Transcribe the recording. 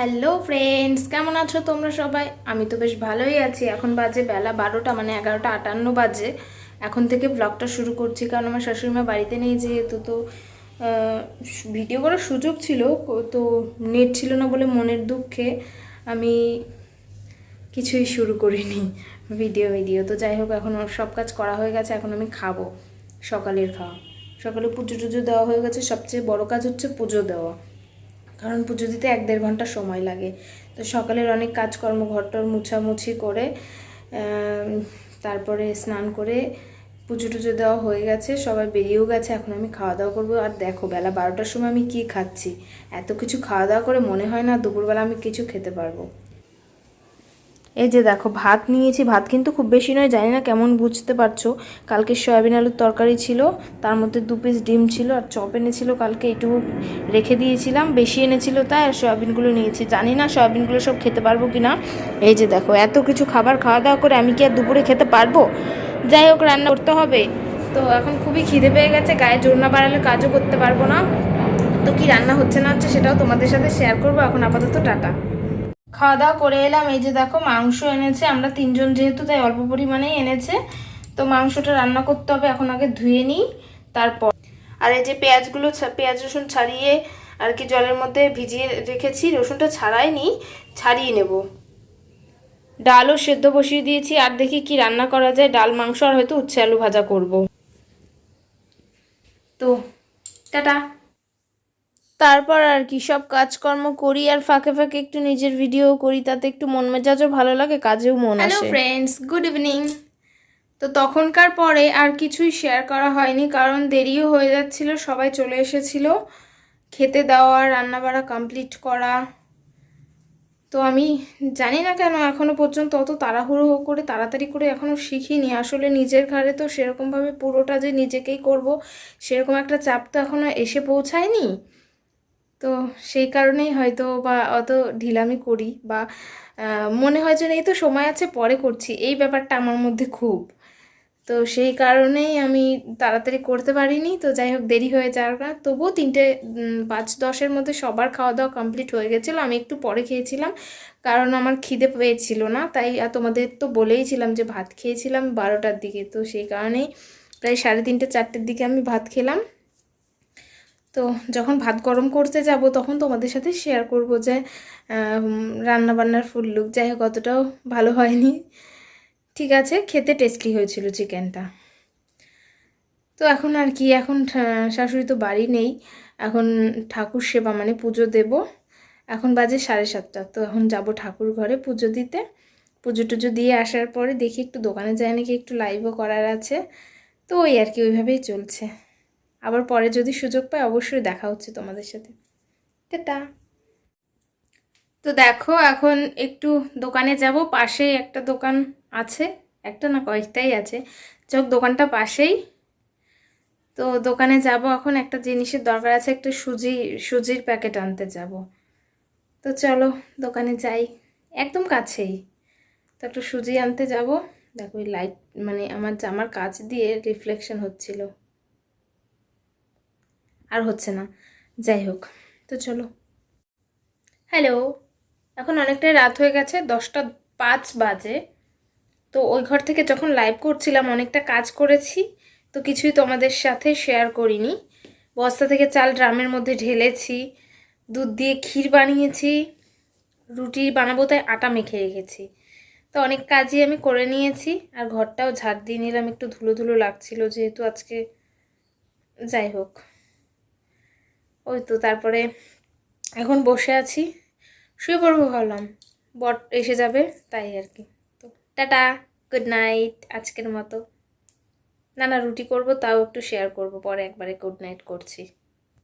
Hello friends কেমন আছো তোমরা সবাই? আমি তো বেশ ভালোই আছি। এখন বাজে বেলা বারোটা মানে এগারোটা আটান্ন বাজে। এখন থেকে ব্লগটা শুরু করছি, কারণ আমার শাশুড়িমা বাড়িতে নেই যেহেতু, তো ভিডিও করার সুযোগ ছিল, তো নেট ছিল না বলে মনের দুঃখে আমি কিছুই শুরু করিনি ভিডিও ভিডিও তো যাই হোক, এখন সব কাজ করা হয়ে গেছে, এখন আমি খাব সকালের খাওয়া। সকালে পুজো টুজো দেওয়া হয়ে গেছে, সবচেয়ে বড় কাজ হচ্ছে পুজো দেওয়া। কারণ পুজো দিতে এক দেড় ঘণ্টা সময় লাগে। তো সকালের অনেক কাজকর্ম, ঘরটর মুছামুছি করে তারপরে স্নান করে পুজো টুজো দেওয়া হয়ে গেছে, সবাই বেরিয়েও গেছে, এখন আমি খাওয়া দাওয়া করব। আর দেখো, বেলা বারোটার সময় আমি কি খাচ্ছি? এত কিছু খাওয়া দাওয়া করে মনে হয় না দুপুরবেলা আমি কিছু খেতে পারব। এই যে দেখো, ভাত নিয়েছি। ভাত কিন্তু খুব বেশি নয়, জানি না কেমন, বুঝতে পারছ? কালকে সয়াবিন আলুর তরকারি ছিল, তার মধ্যে দু পিস ডিম ছিল আর চপ এনেছিল কালকে এইটুকু রেখে দিয়েছিলাম। বেশি এনেছিল তাই আর সয়াবিনগুলো নিয়েছি। জানি না সয়াবিনগুলো সব খেতে পারব কি না এই যে দেখো, এত কিছু খাবার খাওয়া দাওয়া করে আমি কি আর দুপুরে খেতে পারব? যাই হোক, রান্না করতে হবে। তো এখন খুবই খিদে পেয়ে গেছে, গায়ে জোর না বাড়ালে কাজও করতে পারব না। তো কি রান্না হচ্ছে না হচ্ছে সেটাও তোমাদের সাথে শেয়ার করব। এখন আপাতত টাটা। খাওয়া দাওয়া করে এলাম। এই যে দেখো, মাংস এনেছে। আমরা তিনজন যেহেতু তাই অল্প পরিমাণেই এনেছে। তো মাংসটা রান্না করতে হবে, এখন আগে ধুয়ে নিই, তারপর। আর এই যে পেঁয়াজগুলো পেঁয়াজ রসুন ছাড়িয়ে আর কি জলের মধ্যে ভিজিয়ে রেখেছি, রসুনটা ছাড়াই নি ছাড়িয়ে নেব। ডালও সেদ্ধ বসিয়ে দিয়েছি, আর দেখি কি রান্না করা যায়। ডাল, মাংস, আর হয়তো উচ্ছে আলু ভাজা করব। তো, টাটা। তারপর আর কি সব কাজকর্ম করি আর ফাঁকে ফাঁকে একটু নিজের ভিডিও করি তাতে একটু মন মেজাজও ভালো লাগে কাজেও মন আসে। হ্যালো ফ্রেন্ডস গুড ইভিনিং তো তখনকার পরে আর কিছুই শেয়ার করা হয়নি কারণ দেরিও হয়ে যাচ্ছিল সবাই চলে এসেছিল। খেতে দেওয়া রান্না বাড়া কমপ্লিট করা। তো আমি জানি না কেন এখনও পর্যন্ত অত তাড়াহুড়ো করে তাড়াতাড়ি করে এখনও শিখিনি। আসলে নিজের ঘাড়ে তো সেরকমভাবে পুরোটা যে নিজেকেই করব সেরকম একটা চাপ তো এখনও এসে পৌঁছায়নি। তো সেই কারণেই হয়তো বা অত ঢিলামি করি বা মনে হয় যে এই তো সময় আছে, পরে করছি। এই ব্যাপারটা আমার মধ্যে খুব। তো সেই কারণেই আমি তাড়াতাড়ি করতে পারিনি। তো যাই হোক, দেরি হয়ে যাওয়ার কারণ তবুও তিনটে পাঁচ দশের মধ্যে সবার খাওয়া দাওয়া কমপ্লিট হয়ে গেছিল। আমি একটু পরে খেয়েছিলাম, কারণ আমার খিদে পেয়েছিল না। তাই তোমাদের তো বলেইছিলাম যে ভাত খেয়েছিলাম বারোটার দিকে। তো সেই কারণেই প্রায় সাড়ে তিনটে, চারটের দিকে আমি ভাত খেলাম। তো যখন ভাত গরম করতে যাব, তখন তোমাদের সাথে শেয়ার করব যে রান্না বান্নার ফুল লুক যাই হোক, অতটাও ভালো হয়নি। ঠিক আছে, খেতে টেস্টি হয়েছিল চিকেনটা তো এখন আর কি, এখন শাশুড়ি তো বাড়ি নেই। এখন ঠাকুর সেবা মানে পুজো দেব। এখন বাজে সাড়ে সাতটা। তো এখন যাব ঠাকুর ঘরে পুজো দিতে। পুজো টুজো দিয়ে আসার পরে দেখি একটু দোকানে যায় নাকি, একটু লাইভও করার আছে। তো ওই আর কি, ওইভাবেই চলছে। আবার পরে যদি সুযোগ পাই, অবশ্যই দেখা হচ্ছে তোমাদের সাথে। টাটা। তো দেখো, এখন একটু দোকানে যাব। পাশেই একটা দোকান আছে। একটা না কয়েকটাই আছে। চোখ দোকানটা পাশেই। তো দোকানে যাব এখন। একটা জিনিসের দরকার আছে। একটা সুজি, সুজির প্যাকেট আনতে যাব। তো চলো, দোকানে যাই। একদম কাছেই। তো একটু সুজি আনতে যাব। দেখো লাইট মানে আমার জামার কাচ দিয়ে রিফ্লেকশন হচ্ছিল। হচ্ছে না। যাই হোক, তো চলো। হ্যালো এখন অনেকটাই রাত হয়ে গেছে, দশটা পাঁচ বাজে। তো ওই ঘর থেকে যখন লাইভ করছিলাম, অনেকটা কাজ করেছি, তো কিছুই তোমাদের সাথে শেয়ার করিনি। বস্তা থেকে চাল ড্রামের মধ্যে ঢেলেছি, দুধ দিয়ে ক্ষীর বানিয়েছি, রুটি বানাবো তাই আটা মেখে রেখেছি। তো অনেক কাজই আমি করে নিয়েছি, আর ঘরটাও ঝাড় দিয়ে নিলাম, একটু ধুলো ধুলো লাগছিল যেহেতু আজকে। যাই হোক। ওই তো, তারপরে এখন বসে আছি। শুয়ে পড়ব ভাবলাম। বট এসে যাবে, তাই আর কি। তো টাটা গুড নাইট আজকের মতো। না না রুটি করব, তাও একটু শেয়ার করব, পরে একবারে গুড নাইট করছি।